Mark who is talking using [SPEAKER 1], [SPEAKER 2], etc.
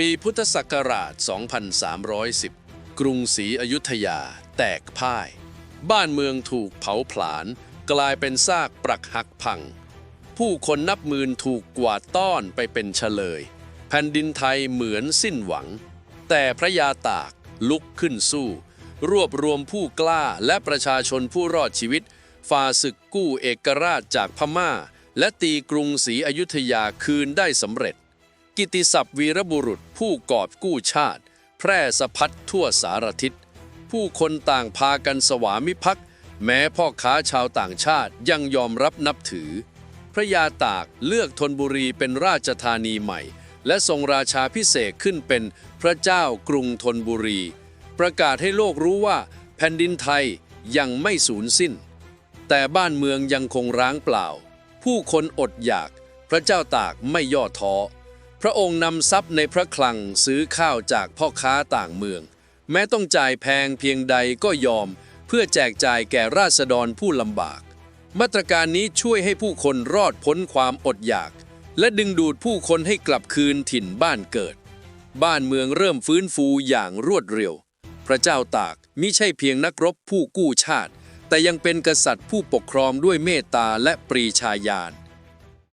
[SPEAKER 1] ปีพุทธศักราช 2310 กรุงศรีอยุธยา แตกพ่าย บ้านเมืองถูกเผาผลาญ กลายเป็นซากปรักหักพัง ผู้คนนับหมื่นถูกกวาดต้อนไปเป็นเฉลย แผ่นดินไทยเหมือนสิ้นหวัง แต่พระยาตากลุกขึ้นสู้ รวบรวมผู้กล้าและประชาชนผู้รอดชีวิตฝ่าศึกกู้เอกราชจากพม่า และตีกรุงศรีอยุธยาคืนได้สำเร็จ กิติศัพท์วีรบุรุษผู้กอบกู้ชาติ แพร่สะพัดทั่วสารทิศ ผู้คนต่างพากันสวามิภักดิ์แม้พ่อค้าชาวต่างชาติยังยอมรับนับถือ พระยาตากเลือกธนบุรีเป็นราชธานีใหม่ และทรงราชาพิเศษขึ้นเป็นพระเจ้ากรุงธนบุรี ประกาศให้โลกรู้ว่า แผ่นดินไทยยังไม่สูญสิ้น แต่บ้านเมืองยังคงร้างเปล่า ผู้คนอดอยาก พระเจ้าตากไม่ย่อท้อ พระองค์นำทรัพย์ในพระคลังซื้อข้าวจากพ่อค้าต่างเมือง แม้ต้องจ่ายแพงเพียงใดก็ยอม เพื่อแจกจ่ายแก่ราษฎรผู้ลำบาก มาตรการนี้ช่วยให้ผู้คนรอดพ้นความอดอยาก และดึงดูดผู้คนให้กลับคืนถิ่นบ้านเกิด บ้านเมืองเริ่มฟื้นฟูอย่างรวดเร็ว พระเจ้าตากมิใช่เพียงนักรบผู้กู้ชาติ แต่ยังเป็นกษัตริย์ผู้ปกครองด้วยเมตตาและปรีชาญาณ